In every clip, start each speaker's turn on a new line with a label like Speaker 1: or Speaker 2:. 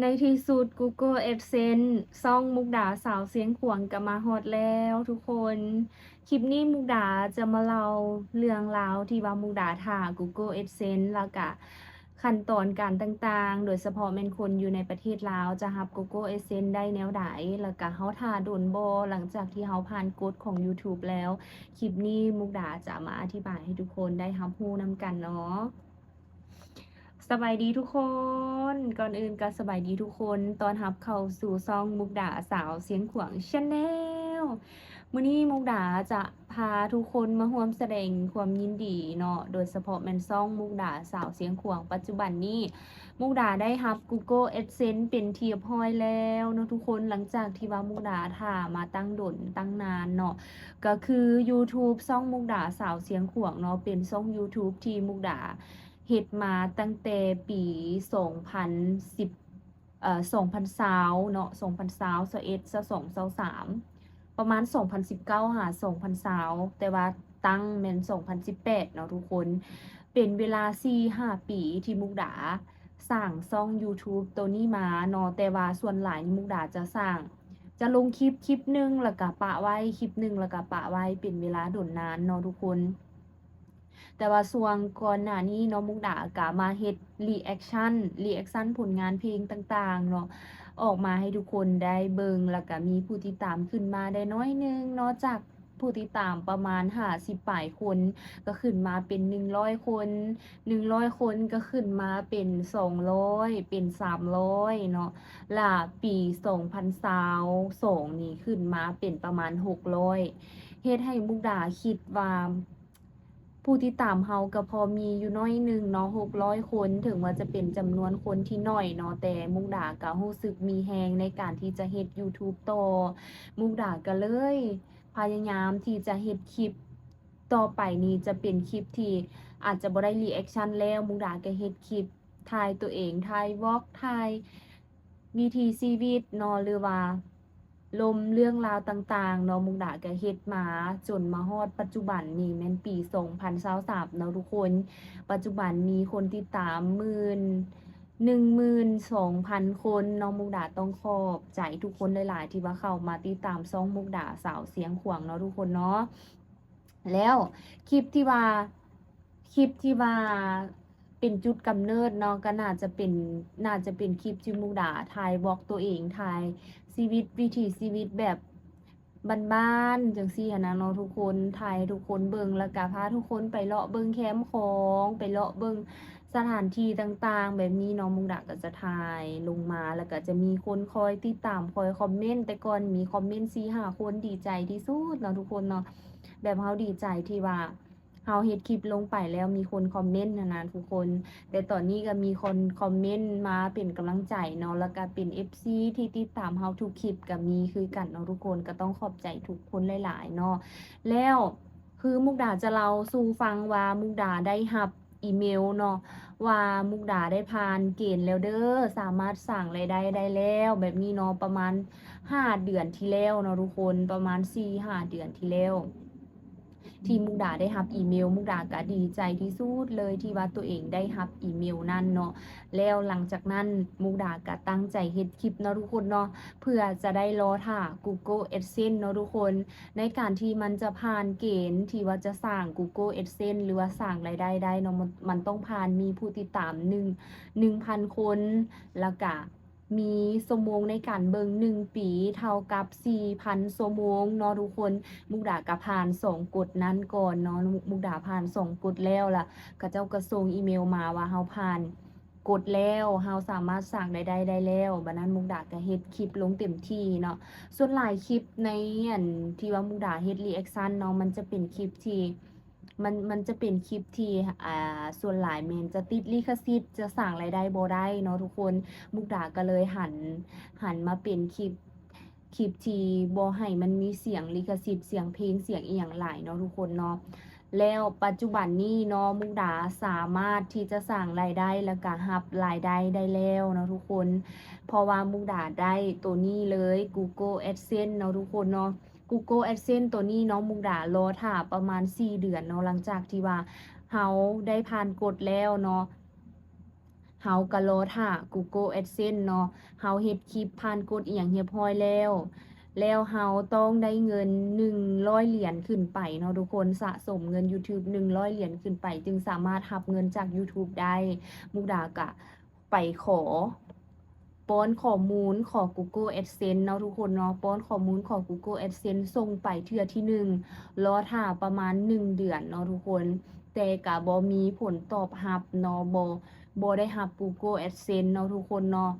Speaker 1: ในที่สุด Google AdSense ซ่องมุกดาสาวเสียงขวงก็มาฮอดแล้วทุกคน คลิปนี้มุกดาจะมาเล่าเรื่องราวที่ว่ามุกดาท่า Google AdSense แล้วก็ขั้นตอนการต่างๆ โดยเฉพาะแม่นคนอยู่ในประเทศลาวจะรับ Google AdSense ได้แนวใดแล้วก็เฮาท่าโดนโบหลังจากที่เฮาผ่านกฎของ YouTube แล้ว คลิปนี้มุกดาจะมาอธิบายให้ทุกคนได้รับรู้นำกันเนาะ สบายดีทุกคน ก่อนอื่นก็สบายดีทุกคนตอนรับเข้าสู่ซองมุกดาสาวเสียงขวางชาแนลมื้อนี้มุกดาจะพาทุกคนมาร่วมแสดงความยินดีเนาะโดยเฉพาะแมนซองมุกดาสาวเสียงขวางปัจจุบันนี้ มุกดาได้รับ Google AdSense เป็นเรียบร้อยแล้วเนาะทุกคนหลังจากที่ว่ามุกดาท่ามาตั้งดนตั้งนานเนาะก็คือ YouTube ซ่องมุกดาสาวเสียงขวางเนาะเป็นซ่อง YouTube ที่มุกดา เฮ็ดมาตั้งแต่ปี2010เอ่อ2020เนาะ2020 21 22 23ประมาณ 2019หา2020แต่ว่าตั้งแม่น2018 เนาะทุกคน เป็นเวลา 4-5 ปีที่มุกดาสร้างช่องยูทูบตัวนี้มาเนาะแต่ว่าส่วนหลายนี่มุกดาจะสร้าง จะลงคลิปคลิปหนึ่งแล้วก็ปะไว้คลิปหนึ่งแล้วก็ปะไว้เป็นเวลาโดนนานเนาะทุกคน แต่ว่าส่วงก่อนหน้านี้เนาะมุกดาก็มาเฮ็ดรีแอคชั่นรีแอคชั่นผลงานเพลงต่างๆเนาะออกมาให้ทุกคนได้เบิงแล้วก็มีผู้ติดตามขึ้นมาได้น้อยนึงเนาะจากผู้ติดตามประมาณ50ปลายคน ก็ขึ้นมาเป็น100คน100คนก็ขึ้นมาเป็น200เป็น300เนาะล่ะปี2022นี่ขึ้นมาเป็นประมาณ600เฮ็ดให้มุกดาคิดว่า ผู้ที่ตามเฮาก็พอมีอยู่น้อยหนึ่งเนาะ600คนถึงว่าจะเป็นจำนวนคนที่น้อยเนาะแต่มุกดาก็รู้สึกมีแรงในการที่จะเฮ็ดยูทูบต่อมุกดาก็เลย พยายามที่จะเฮ็ดคลิปต่อไปนี้จะเป็นคลิปที่อาจจะบ่ได้รีแอคชั่นแล้วมุกดาก็เฮ็ดคลิปถ่ายตัวเองถ่ายวอล์กถ่ายวิถีชีวิตเนาะหรือว่า ลมเรื่องราวต่างๆเนาะมุกดาก็เฮ็ดมาจนมาฮอดปัจจุบันนี้แม่นปี2023เนาะทุกคน ปัจจุบันมีคนติดตามหมื่น12,000คนเนาะมุกดาต้องขอบใจทุกคนหลายๆที่ว่าเข้ามาติดตามช่องมุกดาสาวเสียงขวางเนาะทุกคนเนาะแล้วคลิปที่ว่าคลิปที่ว่า เป็นจุดกำเนิดเนาะก็น่าจะเป็นน่าจะเป็นคลิปที่มุกดาถ่ายบล็อกตัวเองถ่ายชีวิตวิถีชีวิตแบบบ้านๆจังซี่นะเนาะทุกคนถ่ายทุกคนเบิ่งแล้วก็พาทุกคนไปเลาะเบิ่งแคมป์ของไปเลาะเบิ่งสถานที่ต่างๆ แบบนี้เนาะมุกดาก็จะถ่ายลงมาแล้วก็จะมีคนคอยติดตามคอยคอมเมนต์แต่ก่อนมีคอมเมนต์4-5คนดีใจที่สุดเนาะทุกคนเนาะแบบเฮาดีใจที่ว่า เฮาเฮ็ดคลิปลงไปแล้วมีคนคอมเมนต์หั้นะทุกคน แต่ตอนนี้ก็มีคนคอมเมนต์มาเป็นกำลังใจเนาะแล้วก็เป็น FC ที่ติดตามเฮาทุกคลิปก็มีคือกันเนาะทุกคนก็ต้องขอบใจทุกคนหลายๆเนาะแล้วคือมุกดาจะเล่าสู่ฟังว่ามุกดาได้รับอีเมลเนาะว่ามุกดาได้ผ่านเกณฑ์แล้วเด้อสามารถสร้างรายได้ได้แล้ว แบบนี้เนาะประมาณ5เดือนที่แล้วเนาะทุกคนประมาณ4-5เดือนที่แล้ว ที่มุกดาได้รับอีเมล มุกดาก็ดีใจที่สุดเลยที่ว่าตัวเองได้รับอีเมลนั่นเนาะแล้วหลังจากนั้นมุกดาก็ตั้งใจเฮ็ดคลิปเนาะทุกคนเนาะเพื่อจะได้รอท่า Google AdSense เนาะทุกคน ในการที่มันจะผ่านเกณฑ์ที่ว่าจะสร้าง Google AdSense หรือว่าสร้างรายได้ได้เนาะมันมันต้องผ่านมีผู้ติดตาม1 1,000คนแล้วก็ มีชั่วโมงในการเบิ่ง1ปี เท่ากับ4,000ชั่วโมงเนาะทุกคน มุกดาก็ผ่านสองกฎนั้นก่อนเนาะมุกดาผ่านสองกฎแล้วล่ะเขาเจ้าก็ส่งอีเมลมาว่าเฮาผ่านกฎแล้วเฮาสามารถสร้างรายได้ได้แล้วบัดนั้นมุกดาก็เฮ็ดคลิปลงเต็มที่เนาะส่วนหลายคลิปในอันที่ว่ามุกดาเฮ็ดรีแอคชั่นเนาะมันจะเป็นคลิปที่ มันมันจะเป็นคลิปที่อ่าส่วนหลายแม่นจะติดลิขสิทธิ์จะสร้างรายได้โบได้เนาะทุกคนมุกดาก็เลยหันหันมาเป็นคลิปคลิปที่บ่ให้มันมีเสียงลิขสิทธิ์เสียงเพลงเสียงอีหยังหลายเนาะทุกคนเนาะแล้วปัจจุบันนี้เนาะมุกดาสามารถที่จะสร้างรายได้แล้วก็รับรายได้ได้แล้วเนาะทุกคน เพราะว่ามุกดาได้ตัวนี้เลย Google AdSense เนาะทุกคนเนาะ Google AdSense ตัวนี้เนาะมุกดารอท่าประมาณ 4 เดือนเนาะหลังจากที่ว่าเฮาได้ผ่านกฎแล้วเนาะเฮาก็รอท่า Google AdSense เนาะเฮาเฮ็ดคลิปผ่านกฎอิหยังเรียบร้อยแล้วแล้วเฮาต้องได้เงิน 100 เหรียญขึ้นไปเนาะทุกคนสะสมเงิน YouTube 100 เหรียญขึ้นไป จึงสามารถรับเงินจาก YouTube ได้ มุกดาก็ไปขอ ป้อนข้อมูลขอ Google AdSense เนาะทุกคนเนาะป้อนข้อมูลขอ Google AdSense ส่งไปเทื่อที่หนึ่งรอท่าประมาณ1เดือนเนาะทุกคน แต่ก็บ่มีผลตอบรับเนาะบ่บ่ได้รับ Google AdSense เนาะทุกคนเนาะ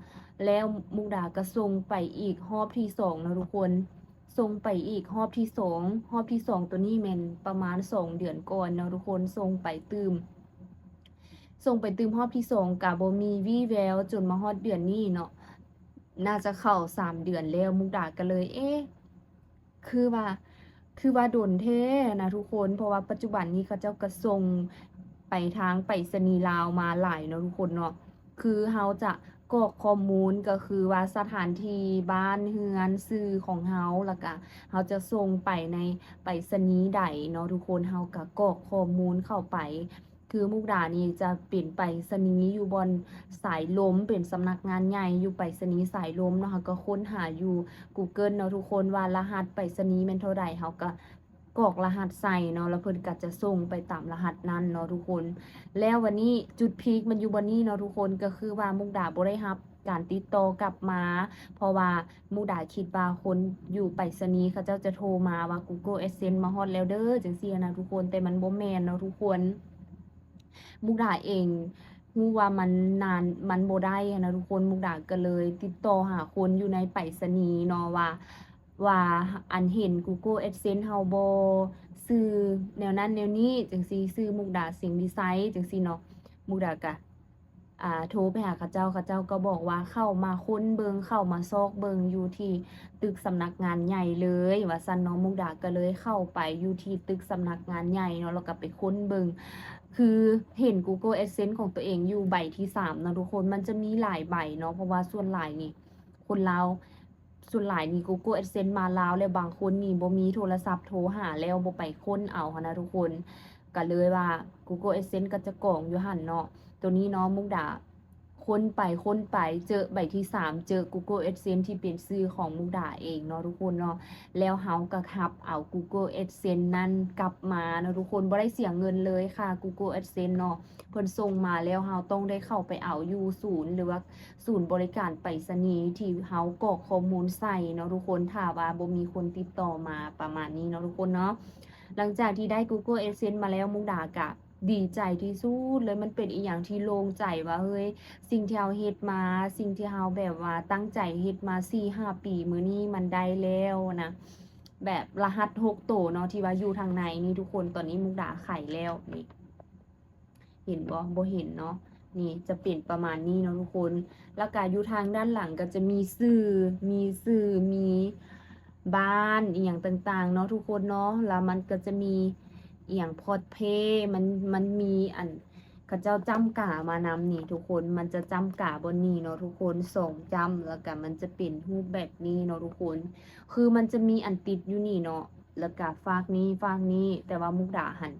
Speaker 1: แล้วมุกดาก็ส่งไปอีกรอบที่สองเนาะทุกคนส่งไปอีกรอบที่สองรอบที่สองตัวนี้แม่นประมาณ2เดือนก่อนเนาะทุกคนส่งไปตืม ส่งไปตืมรอบที่สองก็บ่มีวี่แววจนมาฮอดเดือนนี้เนาะน่าจะเข้า3เดือนแล้วมุกดาก็เลย เอ๊ะคือว่า คือว่าโดนแท้นะทุกคน เพราะว่าปัจจุบันนี้เขาเจ้าก็ส่งไปทางไปรษณีลาวมาหลายเนาะทุกคนเนาะคือเราจะกรอกข้อมูลก็คือว่าสถานที่บ้านเรือนชื่อของเราแล้วก็เราจะส่งไปในไปรษณีใดเนาะทุกคนเราก็กรอกข้อมูลเข้าไป คือมุกดานี่จะเป็นไปรษณีอยู่บนสายลมเป็นสำนักงานใหญ่อยู่ไปรษณีสายลมเนาะก็ค้นหาอยู่ Google เนาะทุกคนว่ารหัสไปรษณีย์แม่นเท่าใดเราก็กรอกรหัสใส่เนาะแล้วเพิ่นก็จะส่งไปตามรหัสนั้นเนาะทุกคน แล้ววันนี้จุดพีคมันอยู่บ่นี้เนาะทุกคนก็คือว่ามุกดาบ่ได้รับการติดต่อกลับมา เพราะว่ามุกดาคิดว่าคนอยู่ไปรษณีเขาเจ้าจะโทรมาว่า Google AdSense มาฮอดแล้วเด้อจังซี่นะทุกคนแต่มันบ่แมนเนาะทุกคน มุกดาเองรู้ว่ามันนานมันโบได้อะนะทุกคนมุกดาก็เลย ติดต่อหาคนอยู่ในไปรษณีย์เนาะว่า ว่าอันเห็น Google AdSense เฮาบ่ชื่อแนวนั้นแนวนี้จังซี่ชื่อมุกดาเสียงดีไซน์จังซี่เนาะมุกดาก็อ่าโทรไปหาเขาเจ้าเขาเจ้าก็บอกว่าเข้ามาค้นเบิงเข้ามาซอกเบิงอยู่ที่ตึกสำนักงานใหญ่เลย ว่าซั่นเนาะมุกดาก็เลยเข้าไปอยู่ที่ตึกสำนักงานใหญ่เนาะแล้วก็ไปค้นเบิง คือเห็น Google AdSense ของตัวเองอยู่ใบที่3เนะทุกคนมันจะมีหลายใบเนาะเพราะว่าส่วนหลายนี่ คนเราส่วนหลายนี่ Google AdSense มาลาวแล้วบางคนนี่บ่มีโทรศัพท์โทรหาแล้วบ่ไปค้นเอาหั้นะทุกคนก็เลยว่า Google AdSense ก็จะกรองอยู่หันเนาะตัวนี้เนาะมุกดา ค้นไปค้นไปเจอใบที่ 3 เจอ Google AdSense ที่เป็นชื่อของมุกดาเองเนาะทุกคนเนาะแล้วเฮาก็รับเอา Google AdSense นั้นกลับมาเนาะทุกคนบ่ได้เสียเงินเลยค่ะ Google AdSense เนาะเพิ่นส่งมาแล้วเฮาต้องได้เข้าไปเอาอยู่ศูนย์หรือว่าศูนย์บริการไปรษณีย์ที่เฮากรอกข้อมูลใส่เนาะทุกคนถ้าว่าบ่มีคนติดต่อมาประมาณนี้เนาะทุกคนเนาะหลังจากที่ได้ Google AdSense มาแล้วมุกดาก็ ดีใจที่สุดเลยมันเป็นอีหยังที่โล่งใจว่าเฮ้ยสิ่งที่เราเฮ็ดมา สิ่งที่เราแบบว่าตั้งใจเฮ็ดมา4-5ปีมื้อนี้มันได้แล้วนะแบบรหัส6โตวเนาะที่ว่าอยู่ทางในนี่ทุกคนตอนนี้มุกดาไข่แล้วนี่เห็นบ่บ่เห็นเนาะนี่จะเป็นประมาณนี้เนาะทุกคน แล้วก็อยู่ทางด้านหลังก็จะมีสื่อ มีสื่อมีบ้านอีหยังต่างๆ เนาะทุกคนเนาะแล้วมันก็จะมี อีหยังพอดเพมันมันมีอันเขาเจ้าจำกามานำนี่ทุกคนมันจะจำกาบนนี้เนาะทุกคนส่งจำแล้วก็มันจะเป็นรูปแบบนี้เนาะทุกคน คือมันจะมีอันติดอยู่นี่เนาะแล้วก็ฟากนี้ฟากนี้แต่ว่ามุกดาหัน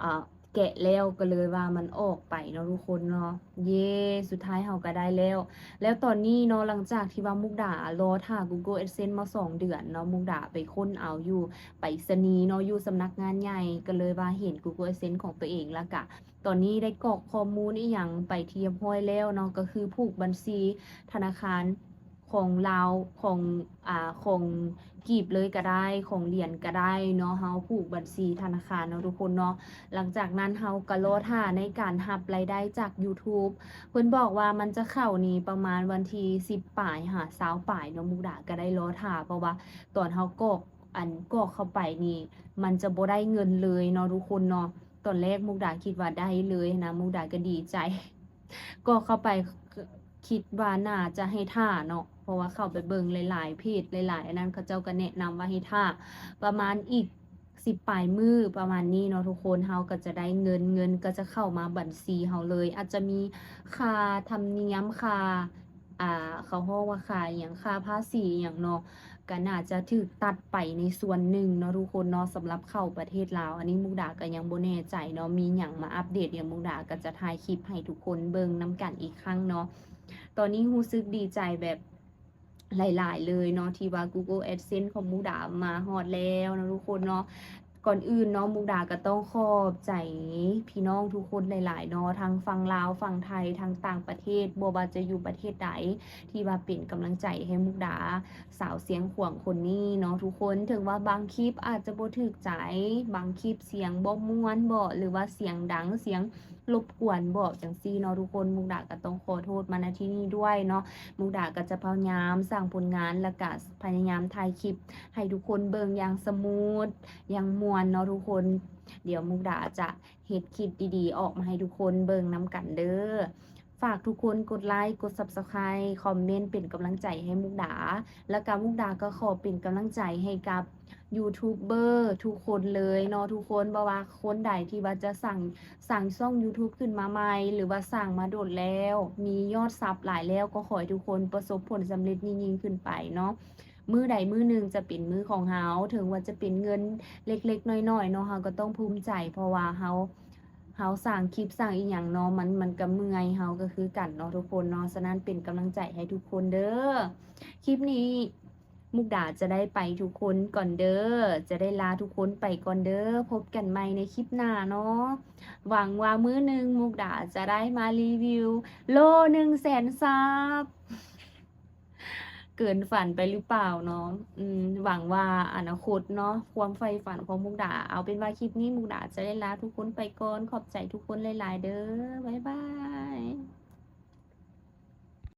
Speaker 1: อ่า แกะแล้วก็เลยว่ามันออกไปเนาะทุกคนเนาะเย้สุดท้ายเฮาก็ได้แล้ว แล้วตอนนี้เนาะหลังจากที่ว่ามุกดารอท่า Google AdSense มาสองเดือนเนาะมุกดาไปค้นเอาอยู่ไปรษณีเนาะอยู่สำนักงานใหญ่ก็เลยว่าเห็น Google AdSense ของตัวเองแล้วก็ตอนนี้ได้กรอกข้อมูลอีหยังไปเทียบห้อยแล้วเนาะก็คือผูกบัญชีธนาคาร ของลาของอ่าของกีบเลยก็ได้ของเหรียญก็ได้เนาะเฮาผูกบัญชีธนาคารเนาะทุกคนเนาะหลังจากนั้นเฮาก็รอท่าในการรับรายได้จาก YouTube เพิ่นบอกว่ามันจะเข้านี่ประมาณวันที่10ปลายหา20ปลายเนาะมุกดาก็ได้รอท่าเพราะว่าตอนเฮากอกอันกอกเข้าไปนี่ มันจะบ่ได้เงินเลยเนาะทุกคนเนาะตอนแรกมุกดาคิดว่าได้เลยนะมุกดาก็ดีใจกรอกเข้าไปคิดว่าน่าจะให้ท่าเนาะ เพราะว่าเข้าไปเบิ่งหลายๆเพจหลายๆอันนั้นเขาเจ้าก็แนะนำว่าให้ท่าประมาณอีกสิบปลายมือประมาณนี้เนาะทุกคนเฮาก็จะได้เงินเงินก็จะเข้ามาบัญชีเฮาเลย อาจจะมีค่าธรรมเนียมค่าอ่าเขาฮ้องว่าค่าอิหยังค่าภาษีอิหยังเนาะก็น่าจะถูกตัดไปในส่วนหนึ่งเนาะทุกคนเนาะสำหรับเข้าประเทศลาว อันนี้มุกดาก็ยังโบแน่ใจเนาะมีหยังมาอัปเดตเดี๋ยวมุกดาก็จะถ่ายคลิปให้ทุกคนเบิ่งน้ำกันอีกครั้งเนาะตอนนี้รู้สึกดีใจแบบ หลาย ๆ เลยเนาะที่ว่า Google Adsense ของมุกดามาฮอดแล้วนะทุกคนเนาะก่อนอื่นเนาะมุกดาก็ต้องขอบใจพี่น้องทุกคนหลาย ๆ เนาะทั้งฝั่งลาวฝั่งไทยทั้งต่างประเทศบ่ว่าจะอยู่ประเทศใดที่ว่าเป็นกำลังใจให้มุกดาสาวเสียงขวงคนนี้เนาะทุกคนถึงว่าบางคลิปอาจจะบ่ถูกใจ บางคลิปเสียงบ่ม่วนบ่หรือว่าเสียงดังเสียง รบกวนบ่จั่งซี้เนาะทุกคนมุกดาก็ต้องขอโทษมาณที่นี้ด้วยเนาะมุกดาก็จะพยายามสร้างผลงานแล้วก็พยายามถ่ายคลิป ให้ทุกคนเบิ่งอย่างสมูทอย่างม่วนเนาะทุกคน เดี๋ยวมุกดาจะเฮ็ดคลิปดีๆ ออกมาให้ทุกคนเบิ่งนำกันเด้อฝากทุกคนกดไลค์ กด Subscribe คอมเมนต์เป็นกำลังใจให้มุกดา แล้วก็มุกดาก็ขอเป็นกำลังใจให้กับ ยูทูบเบอร์ทุกคนเลยเนาะทุกคนบ่ว่าคนใดที่ว่าจะสั่งสั่งช่องยูทูบขึ้นมาใหม่ หรือว่าสร้างมาโดนแล้ว มียอดซับหลายแล้วก็ขอให้ทุกคนประสบผลสำเร็จยิ่งๆขึ้นไปเนาะมือใดมือหนึ่งจะเป็นมือของเราถึงว่าจะเป็นเงินเล็ก ๆ น้อยๆเนาะเราก็ต้องภูมิใจเพราะว่าเราเราสร้างคลิปสร้างอิหยังเนาะมันมันก็เมื่อยเราก็คือกันเนาะทุกคนเนาะฉะนั้นเป็นกำลังใจให้ทุกคนเด้อคลิปนี้ มุกดาจะได้ไปทุกคนก่อนเด้อ จะได้ลาทุกคนไปก่อนเด้อ พบกันใหม่ในคลิปหน้าเนาะ หวังว่ามื้อหนึ่งมุกดาจะได้มารีวิว โล100,000ซับ เกินฝันไปหรือเปล่าเนาะ อืม หวังว่าอนาคตเนาะ ความใฝ่ฝันของมุกดา เอาเป็นว่าคลิปนี้มุกดาจะได้ลาทุกคนไปก่อน ขอบใจทุกคนหลาย ๆ เด้อ บ๊ายบาย